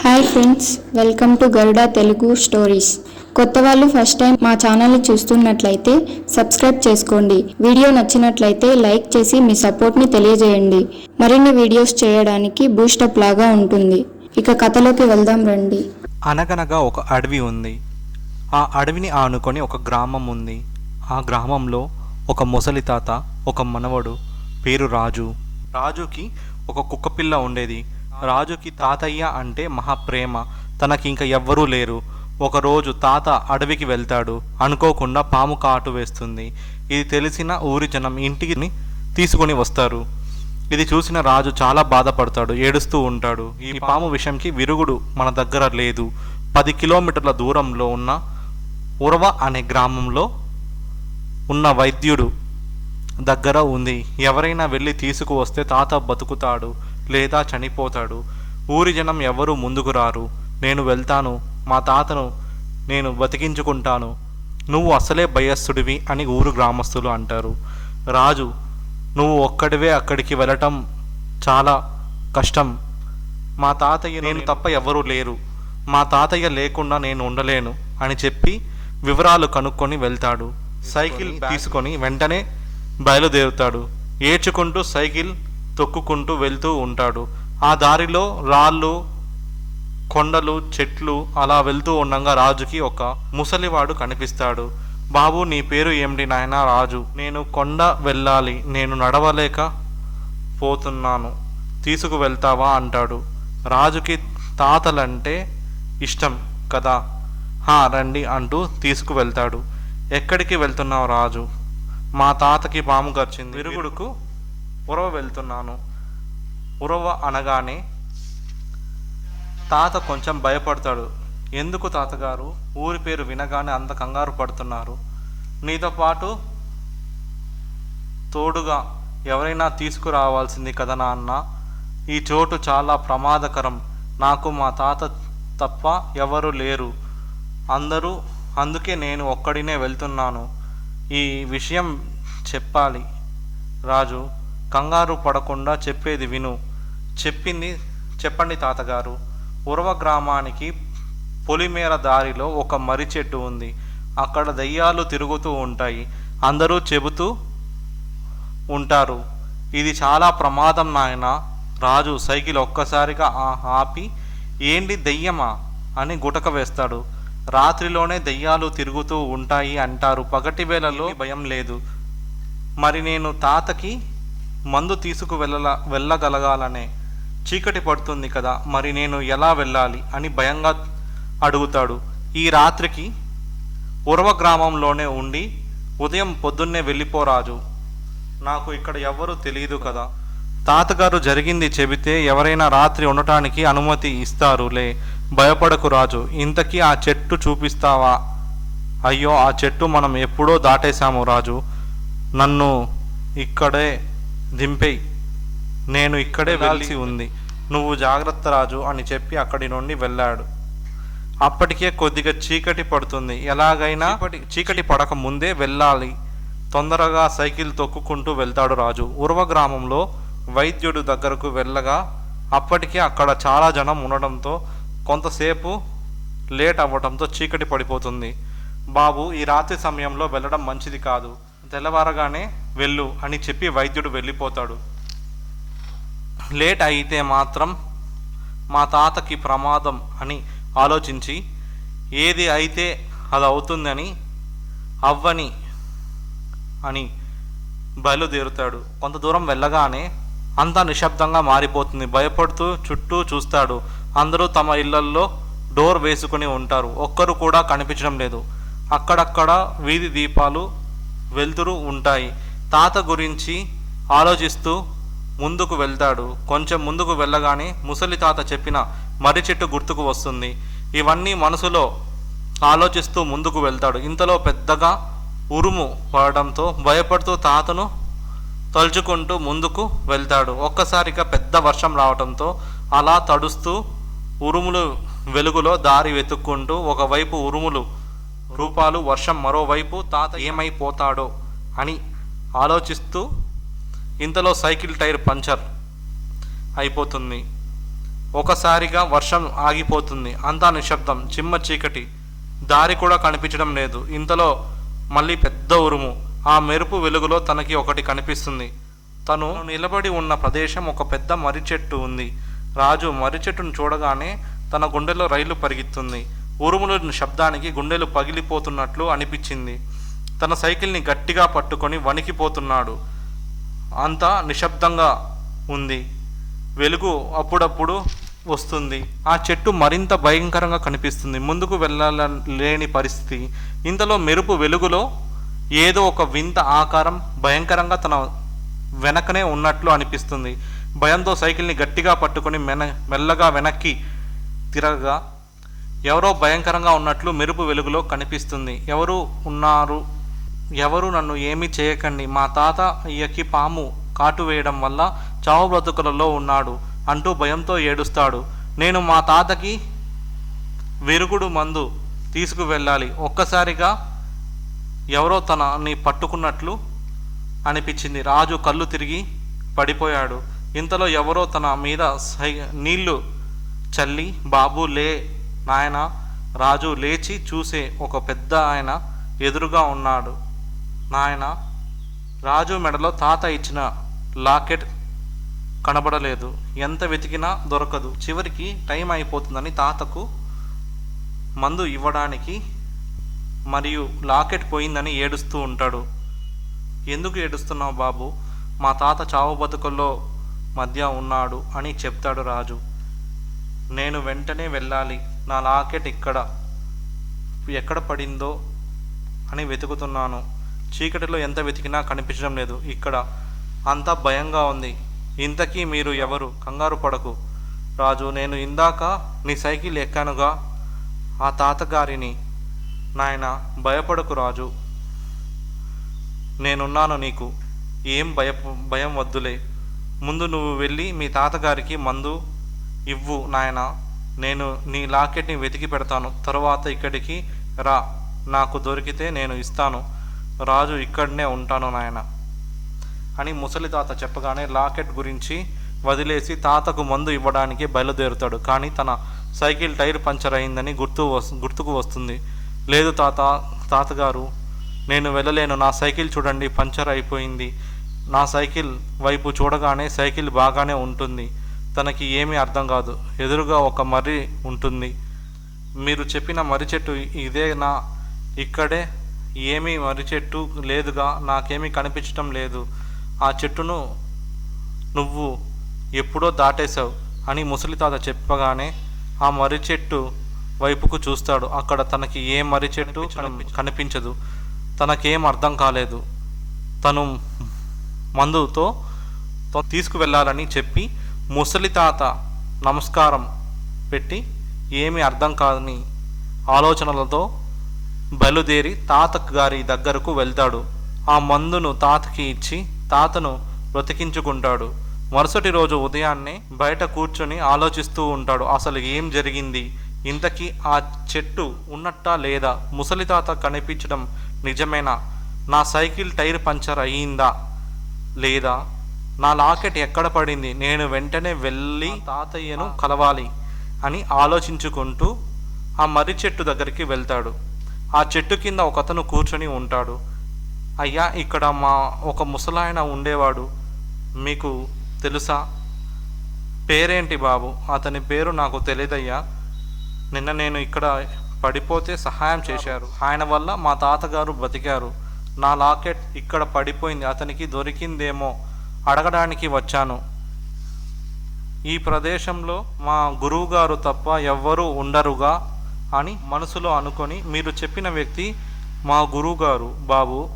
Hi friends welcome to Garuda Telugu stories. కొత్త వాళ్ళు first time మా ఛానల్ని చూస్తున్నట్లయితే సబ్స్క్రైబ్ చేసుకోండి. వీడియో నచ్చినట్లయితే లైక్ చేసి మీ సపోర్ట్ని తెలియజేయండి. మరిన్ని వీడియోస్ చేయడానికి బూస్టప్ లాగా ఉంటుంది. ఇక కథలోకి వెళ్దాం రండి. అనగనగా ఒక అడవి ఉంది. ఆ అడవిని ఆనుకొని ఒక గ్రామం ఉంది. ఆ గ్రామంలో ఒక ముసలి తాత ఒక మనవడు పేరు రాజు. రాజుకి ఒక కుక్కపిల్ల ఉండేది. రాజుకి తాతయ్య అంటే మహా ప్రేమ తనకి ఇంకా ఎవ్వరూ లేరు. ఒకరోజు తాత అడవికి వెళ్తాడు. అనుకోకుండా పాము కాటు వేస్తుంది. ఇది తెలిసిన ఊరి జనం ఇంటికి తీసుకొని వస్తారు. ఇది చూసిన రాజు చాలా బాధపడతాడు. ఏడుస్తూ ఉంటాడు. ఈ పాము విషయంకి విరుగుడు మన దగ్గర లేదు. పది కిలోమీటర్ల దూరంలో ఉన్న ఉరవ అనే గ్రామంలో ఉన్న వైద్యుడు దగ్గర ఉంది. ఎవరైనా వెళ్ళి తీసుకువస్తే తాత బతుకుతాడు. లేదా చనిపోతాడు. ఊరి జనం ఎవరు ముందుకు రారు. నేను వెళ్తాను. మా తాతను నేను బతికించుకుంటాను. నువ్వు అసలే భయస్థుడివి అని ఊరు గ్రామస్తులు అంటారు. రాజు నువ్వు ఒక్కడివే అక్కడికి వెళ్ళటం చాలా కష్టం. మా తాతయ్య నేను తప్ప ఎవరూ లేరు. మా తాతయ్య లేకుండా నేను ఉండలేను అని చెప్పి వివరాలు కనుక్కొని వెళ్తాడు. సైకిల్ తీసుకొని వెంటనే బయలుదేరుతాడు. ఏడ్చుకుంటూ సైకిల్ తొక్కుకుంటూ వెళ్తూ ఉంటాడు. ఆ దారిలో రాళ్ళు కొండలు చెట్లు అలా వెళ్తూ ఉండగా రాజుకి ఒక ముసలివాడు కనిపిస్తాడు. బాబు నీ పేరు ఏమిటి నాయనా? రాజు నేను కొండ వెళ్ళాలి నేను నడవలేక పోతున్నాను. తీసుకువెళ్తావా అంటాడు. రాజుకి తాతలంటే ఇష్టం కదా? హా రండి అంటూ తీసుకువెళ్తాడు ఎక్కడికి వెళ్తున్నావు రాజు? మా తాతకి పాము గర్చింది విరుగుడుకు ఉరవ వెళ్తున్నాను. ఉరవ అనగానే తాత కొంచెం భయపడతాడు. ఎందుకు తాతగారు? ఊరి పేరు వినగానే అంత కంగారు పడుతున్నారు. నీతో పాటు తోడుగా ఎవరైనా తీసుకురావాల్సింది కదా నాన్న? ఈ చోటు చాలా ప్రమాదకరం. నాకు మా తాత తప్ప ఎవరు లేరు. అందరూ అందుకే నేను ఒక్కడినే వెళ్తున్నాను. ఈ విషయం చెప్పాలి. రాజు కంగారు పడకుండా చెప్పేది విను. చెప్పింది చెప్పండి తాతగారు. ఉరవ గ్రామానికి పొలిమేర దారిలో ఒక మర్రి చెట్టు ఉంది. అక్కడ దయ్యాలు తిరుగుతూ ఉంటాయి. అందరూ చెబుతూ ఉంటారు. ఇది చాలా ప్రమాదం నాయన. రాజు సైకిల్ ఒక్కసారిగా ఆపి ఏంటి దయ్యమా? అని గుటక వేస్తాడు. రాత్రిలోనే దెయ్యాలు తిరుగుతూ ఉంటాయి అంటారు. పగటి వేళలో భయం లేదు. మరి నేను తాతకి మందు తీసుకు వెళ్ళల వెళ్ళగలగాలనే చీకటి పడుతుంది కదా మరి నేను ఎలా వెళ్ళాలి అని భయంగా అడుగుతాడు. ఈ రాత్రికి ఉరవ గ్రామంలోనే ఉండి ఉదయం పొద్దున్నే వెళ్ళిపోరాజు నాకు ఇక్కడ ఎవ్వరూ తెలియదు కదా. తాతగారు జరిగింది చెబితే ఎవరైనా రాత్రి ఉండటానికి అనుమతి ఇస్తారులే. భయపడకు రాజు ఇంతకీ ఆ చెట్టు చూపిస్తావా? అయ్యో ఆ చెట్టు మనం ఎప్పుడో దాటేశాము రాజు. నన్ను ఇక్కడే దింపేయి. నేను ఇక్కడే వెళ్ళాల్సి ఉంది. నువ్వు జాగ్రత్త రాజు అని చెప్పి అక్కడి నుండి వెళ్ళాడు. అప్పటికే కొద్దిగా చీకటి పడుతుంది. ఎలాగైనా చీకటి- చీకటి పడక ముందే వెళ్ళాలి. తొందరగా సైకిల్ తొక్కుకుంటూ వెళ్తాడు రాజు. ఉరవ గ్రామంలో వైద్యుడు దగ్గరకు వెళ్ళగా అప్పటికే అక్కడ చాలా జనం ఉండడంతో కొంతసేపు లేట్ అవ్వడంతో చీకటి పడిపోతుంది. బాబు ఈ రాత్రి సమయంలో వెళ్ళడం మంచిది కాదు. తెల్లవారగానే వెళ్ళు అని చెప్పి వైద్యుడు వెళ్ళిపోతాడు. లేట్ అయితే మాత్రం మా తాతకి ప్రమాదం అని ఆలోచించి ఏది అయితే అది అవుతుందని అవ్వని అని బయలుదేరుతాడు. కొంత దూరం వెళ్ళగానే అంతా నిశ్శబ్దంగా మారిపోతుంది. భయపడుతూ చుట్టూ చూస్తాడు. అందరూ తమ ఇళ్ళల్లో డోర్ వేసుకుని ఉంటారు. ఒక్కరు కూడా కనిపించడం లేదు. అక్కడక్కడ వీధి దీపాలు వెళ్తురు ఉంటాయి. తాత గురించి ఆలోచిస్తూ ముందుకు వెళ్తాడు. కొంచెం ముందుకు వెళ్ళగానే ముసలి తాత చెప్పిన మర్రి చెట్టు గుర్తుకు వస్తుంది. ఇవన్నీ మనసులో ఆలోచిస్తూ ముందుకు వెళ్తాడు. ఇంతలో పెద్దగా ఉరుము పడడంతో భయపడుతూ తాతను తలుచుకుంటూ ముందుకు వెళ్తాడు. ఒక్కసారిగా పెద్ద వర్షం రావడంతో అలా తడుస్తూ ఉరుములు వెలుగులో దారి వెతుక్కుంటూ ఒకవైపు ఉరుములు రూపాలు వర్షం మరోవైపు తాత ఏమైపోతాడో అని ఆలోచిస్తూ ఇంతలో సైకిల్ టైర్ పంచర్ అయిపోతుంది. ఒకసారిగా వర్షం ఆగిపోతుంది. అంతా నిశ్శబ్దం. చిమ్మ చీకటి. దారి కూడా కనిపించడం లేదు. ఇంతలో మళ్ళీ పెద్ద ఉరుము. ఆ మెరుపు వెలుగులో తనకి ఒకటి కనిపిస్తుంది. తను నిలబడి ఉన్న ప్రదేశం ఒక పెద్ద మర్రి చెట్టు ఉంది. రాజు మర్రి చెట్టును చూడగానే తన గుండెలో రైలు పరిగెత్తుంది. ఉరుముల శబ్దానికి గుండెలు పగిలిపోతున్నట్లు అనిపించింది. తన సైకిల్ని గట్టిగా పట్టుకొని వణికిపోతున్నాడు. అంతా నిశ్శబ్దంగా ఉంది. వెలుగు అప్పుడప్పుడు వస్తుంది. ఆ చెట్టు మరింత భయంకరంగా కనిపిస్తుంది. ముందుకు వెళ్ళలేని పరిస్థితి. ఇంతలో మెరుపు వెలుగులో ఏదో ఒక వింత ఆకారం భయంకరంగా తన వెనకనే ఉన్నట్లు అనిపిస్తుంది. భయంతో సైకిల్ని గట్టిగా పట్టుకొని మెన మెల్లగా వెనక్కి తిరగగా ఎవరో భయంకరంగా ఉన్నట్లు మెరుపు వెలుగులో కనిపిస్తుంది. ఎవరు ఉన్నారు? ఎవరు నన్ను ఏమీ చేయకండి. మా తాత అయ్యకి పాము కాటు వేయడం వల్ల చావు బ్రతుకులలో ఉన్నాడు అంటూ భయంతో ఏడుస్తాడు. నేను మా తాతకి విరుగుడు మందు తీసుకువెళ్ళాలి. ఒక్కసారిగా ఎవరో తనని పట్టుకున్నట్లు అనిపించింది. రాజు కళ్ళు తిరిగి పడిపోయాడు. ఇంతలో ఎవరో తన మీద సై నీళ్ళు చల్లి బాబు లే నాయన రాజు లేచి చూసే ఒక పెద్ద ఆయన ఎదురుగా ఉన్నాడు. నాయన రాజు మెడలో తాత ఇచ్చిన లాకెట్ కనబడలేదు. ఎంత వెతికినా దొరకదు. చివరికి టైం అయిపోతుందని తాతకు మందు ఇవ్వడానికి మరియు లాకెట్ పోయిందని ఏడుస్తూ ఉంటాడు. ఎందుకు ఏడుస్తున్నావు బాబు? మా తాత చావు బతుకుల్లో మధ్య ఉన్నాడు అని చెప్తాడు రాజు. నేను వెంటనే వెళ్ళాలి. నా లాకెట్ ఇక్కడ. ఎక్కడ పడిందో అని వెతుకుతున్నాను. చీకటిలో ఎంత వెతికినా కనిపించడం లేదు. ఇక్కడ అంతా భయంగా ఉంది. ఇంతకీ మీరు ఎవరు? కంగారు పడకు. రాజు నేను ఇందాక నీ సైకిల్ ఎక్కానుగా. ఆ తాతగారిని. నాయన భయపడకు రాజు. నేనున్నాను నీకు. ఏం భయ భయం వద్దులే. ముందు నువ్వు వెళ్ళి మీ తాతగారికి మందు ఇవ్వు నాయన నేను నీ లాకెట్ని వెతికి పెడతాను. తరువాత ఇక్కడికి రా నాకు దొరికితే నేను ఇస్తాను. రాజు ఇక్కడనే ఉంటాను నాయన. అని ముసలి తాత చెప్పగానే లాకెట్ గురించి వదిలేసి తాతకు మందు ఇవ్వడానికి బయలుదేరుతాడు. కానీ తన సైకిల్ టైర్ పంచర్ అయిందని గుర్తు గుర్తుకు వస్తుంది. లేదు తాత తాతగారు నేను వెళ్ళలేను. నా సైకిల్ చూడండి పంచర్ అయిపోయింది. నా సైకిల్ వైపు చూడగానే సైకిల్ బాగానే ఉంటుంది. తనకి ఏమీ అర్థం కాదు. ఎదురుగా ఒక మర్రి ఉంటుంది. మీరు చెప్పిన మర్రి చెట్టు ఇదేనా ఇక్కడే ఏమీ మర్రి చెట్టు లేదుగా నాకేమీ కనిపించటం లేదు. ఆ చెట్టును నువ్వు ఎప్పుడో దాటేశావు అని ముసలి తాత చెప్పగానే ఆ మర్రి చెట్టు వైపుకు చూస్తాడు. అక్కడ తనకి ఏ మర్రి చెట్టు కనిపి- కనిపించదు. తనకేం అర్థం కాలేదు. తను మందుతో తీసుకువెళ్ళాలని చెప్పి ముసలి తాత నమస్కారం పెట్టి ఏమీ అర్థం కాదని ఆలోచనలతో బయలుదేరి తాత గారి దగ్గరకు వెళ్తాడు. ఆ మందును తాతకి ఇచ్చి తాతను బ్రతికించుకుంటాడు. మరుసటి రోజు ఉదయాన్నే బయట కూర్చొని ఆలోచిస్తూ ఉంటాడు అసలు ఏం జరిగింది? ఇంతకీ ఆ చెట్టు ఉన్నట్టా లేదా? ముసలి తాత కనిపించడం నిజమేనా? నా సైకిల్ టైర్ పంచర్ అయ్యిందా లేదా? నా లాకెట్ ఎక్కడ పడింది? నేను వెంటనే వెళ్ళి తాతయ్యను కలవాలి అని ఆలోచించుకుంటూ ఆ మర్రి చెట్టు దగ్గరికి వెళ్తాడు. ఆ చెట్టు కింద ఒకతను కూర్చొని ఉంటాడు. అయ్యా ఇక్కడ మా ఒక ముసలాయన ఉండేవాడు. మీకు తెలుసా? పేరేంటి బాబు? అతని పేరు నాకు తెలియదయ్యా నిన్న నేను ఇక్కడ పడిపోతే సహాయం చేశారు. ఆయన వల్ల మా తాతగారు బతికారు. నా లాకెట్ ఇక్కడ పడిపోయింది. అతనికి దొరికిందేమో అడగడానికి వచ్చాను. ఈ ప్రదేశంలో మా గురువుగారు తప్ప ఎవ్వరూ ఉండరుగా అని మనసులో అనుకొని మీరు చెప్పిన వ్యక్తి మా గురువుగారు బాబు.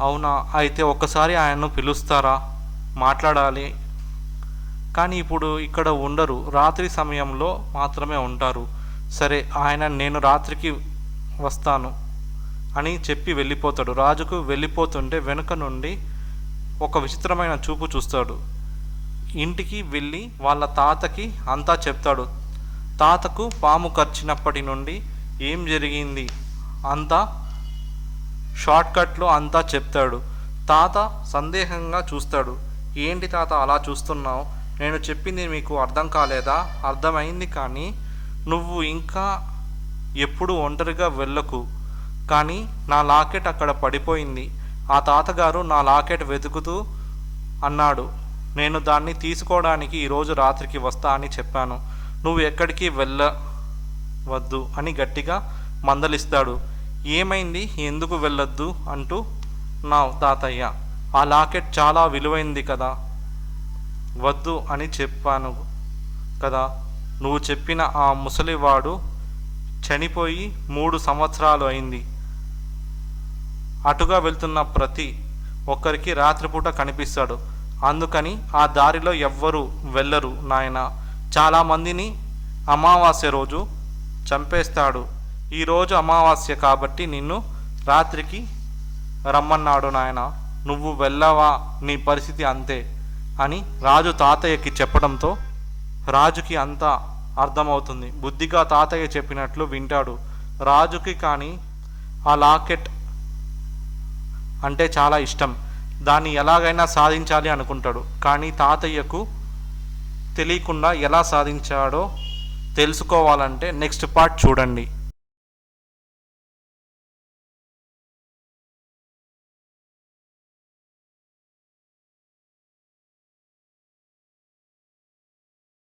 అవునా? అయితే ఒక్కసారి ఆయన్ను పిలుస్తారా? మాట్లాడాలి. కానీ ఇప్పుడు ఇక్కడ ఉండరు. రాత్రి సమయంలో మాత్రమే ఉంటారు. సరే ఆయన నేను రాత్రికి వస్తాను అని చెప్పి వెళ్ళిపోతాడు. రాజుకు వెళ్ళిపోతుంటే వెనుక నుండి ఒక విచిత్రమైన చూపు చూస్తాడు. ఇంటికి వెళ్ళి వాళ్ళ తాతకి అంతా చెప్తాడు. తాతకు పాము కరిచినప్పటి నుండి ఏం జరిగింది? అంతా షార్ట్కట్లో అంతా చెప్తాడు. తాత సందేహంగా చూస్తాడు. ఏంటి తాత అలా చూస్తున్నావు? నేను చెప్పింది మీకు అర్థం కాలేదా? అర్థమైంది కానీ నువ్వు ఇంకా ఎప్పుడు ఒంటరిగా వెళ్ళకు. కానీ నా లాకెట్ అక్కడ పడిపోయింది. ఆ తాతగారు నా లాకెట్ వెతుకుతూ అన్నాడు. నేను దాన్ని తీసుకోవడానికి ఈరోజు రాత్రికి వస్తా అని చెప్పాను. నువ్వు ఎక్కడికి వెళ్ళవద్దు అని గట్టిగా మందలిస్తాడు. ఏమైంది? ఎందుకు వెళ్ళొద్దు? అంటూ నా తాతయ్య ఆ లాకెట్ చాలా విలువైంది కదా. వద్దు అని చెప్పాను కదా. నువ్వు చెప్పిన ఆ ముసలివాడు చనిపోయి మూడు సంవత్సరాలు అయింది. అటుగా వెళ్తున్న ప్రతి ఒక్కరికి రాత్రిపూట కనిపిస్తాడు. అందుకని ఆ దారిలో ఎవ్వరు వెళ్ళరు నాయన. చాలామందిని అమావాస్య రోజు చంపేస్తాడు. ఈరోజు అమావాస్య కాబట్టి నిన్ను రాత్రికి రమ్మన్నాడు నాయన. నువ్వు వెళ్ళవా? నీ పరిస్థితి అంతే అని రాజు తాతయ్యకి చెప్పడంతో రాజుకి అంతా అర్థమవుతుంది. బుద్ధిగా తాతయ్య చెప్పినట్లు వింటాడు. రాజుకి కానీ ఆ లాకెట్ అంటే చాలా ఇష్టం. దాన్ని ఎలాగైనా సాధించాలి అనుకుంటాడు. కానీ తాతయ్యకు తెలియకుండా ఎలా సాధించాడో తెలుసుకోవాలంటే నెక్స్ట్ పార్ట్ చూడండి.